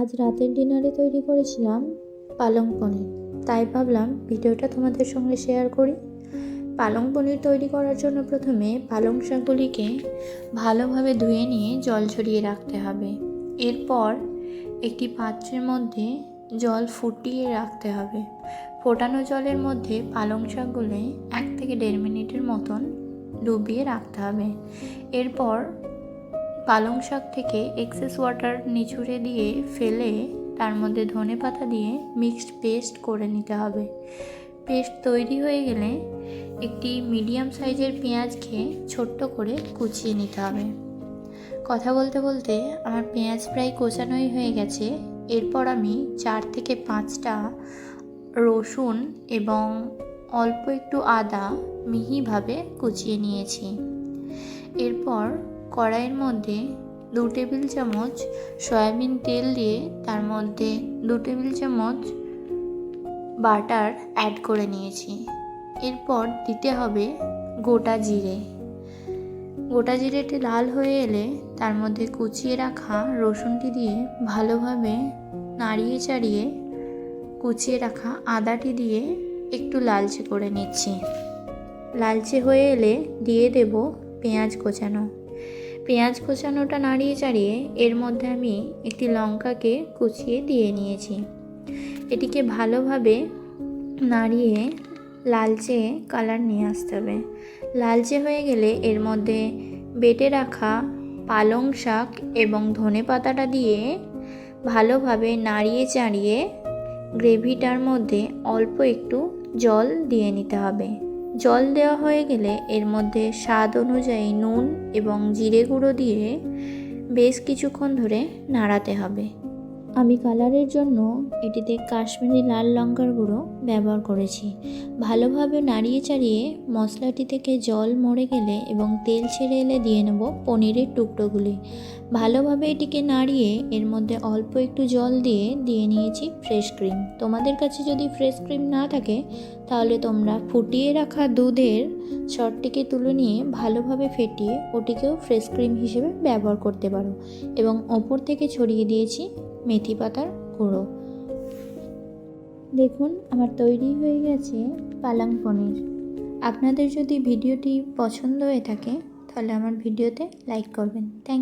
আজ রাতের ডিনারে তৈরি করেছিলাম পালং পনির। তাই ভাবলাম ভিডিওটা তোমাদের সঙ্গে শেয়ার করি। পালং পনির তৈরি করার জন্য প্রথমে পালং শাকগুলিকে ভালোভাবে ধুয়ে নিয়ে জল ঝরিয়ে রাখতে হবে। এরপর একটি পাত্রের মধ্যে জল ফুটিয়ে রাখতে হবে। ফোটানো জলের মধ্যে পালং শাকগুলো এক থেকে দেড় মিনিটের মতন ডুবিয়ে রাখতে হবে। এরপর পালং শাক থেকে এক্সেস ওয়াটার নিচুড়ে দিয়ে ফেলে তার মধ্যে ধনে পাতা দিয়ে মিক্সড পেস্ট করে নিতে হবে। পেস্ট তৈরি হয়ে গেলে একটি মিডিয়াম সাইজের পেঁয়াজকে ছোট্ট করে কুচিয়ে নিতে হবে। কথা বলতে বলতে আমার পেঁয়াজ প্রায় কোচানোই হয়ে গেছে। এরপর আমি চার থেকে পাঁচটা রসুন এবং অল্প একটু আদা মিহিভাবে কুচিয়ে নিয়েছি। এরপর কড়াইয়ের মধ্যে দু টেবিল চামচ সয়াবিন তেল দিয়ে তার মধ্যে দু টেবিল চামচ বাটার অ্যাড করে নিয়েছি। এরপর দিতে হবে গোটা জিরে। গোটা জিরেটি লাল হয়ে এলে তার মধ্যে কুচিয়ে রাখা রসুনটি দিয়ে ভালোভাবে নাড়িয়ে চাড়িয়ে কুচিয়ে রাখা আদাটি দিয়ে একটু লালচে করে নিচ্ছি। লালচে হয়ে এলে দিয়ে দেব পেঁয়াজ কোচানো। পেঁয়াজ কোচানোটা নাড়িয়ে চাড়িয়ে এর মধ্যে আমি একটি লঙ্কাকে কুচিয়ে দিয়ে নিয়েছি। এটিকে ভালোভাবে নাড়িয়ে লালচে কালার নিয়ে আসতে হবে। লালচে হয়ে গেলে এর মধ্যে বেটে রাখা পালং শাক এবং ধনে পাতাটা দিয়ে ভালোভাবে নাড়িয়ে চাড়িয়ে গ্রেভিটার মধ্যে অল্প একটু জল দিয়ে নিতে হবে। জল দেওয়া হয়ে গেলে এর মধ্যে স্বাদ অনুযায়ী নুন এবং জিরে গুঁড়ো দিয়ে বেশ কিছুক্ষণ ধরে নাড়াতে হবে। আমি কালারের জন্য এটিতে কাশ্মীরি লাল লঙ্কার গুঁড়ো ব্যবহার করেছি। ভালোভাবে নাড়িয়ে চাড়িয়ে মশলাটি থেকে জল মরে গেলে এবং তেল ছেড়ে এলে দিয়ে নেব পনিরের টুকরোগুলি। ভালোভাবে এটিকে নাড়িয়ে এর মধ্যে অল্প একটু জল দিয়ে দিয়ে নিয়েছি ফ্রেশ ক্রিম। তোমাদের কাছে যদি ফ্রেশ ক্রিম না থাকে, তাহলে তোমরা ফুটিয়ে রাখা দুধের শটটিকে তুলে নিয়ে ভালোভাবে ফেটিয়ে ওটিকেও ফ্রেশ ক্রিম হিসেবে ব্যবহার করতে পারো। এবং ওপর থেকে ছড়িয়ে দিয়েছি মেথি পাতার গুঁড়ো। দেখুন, আমার তৈরি হয়ে গেছে পালং পনির। আপনাদের যদি ভিডিওটি পছন্দ হয়ে থাকে, তাহলে আমার ভিডিওতে লাইক করবেন। থ্যাংক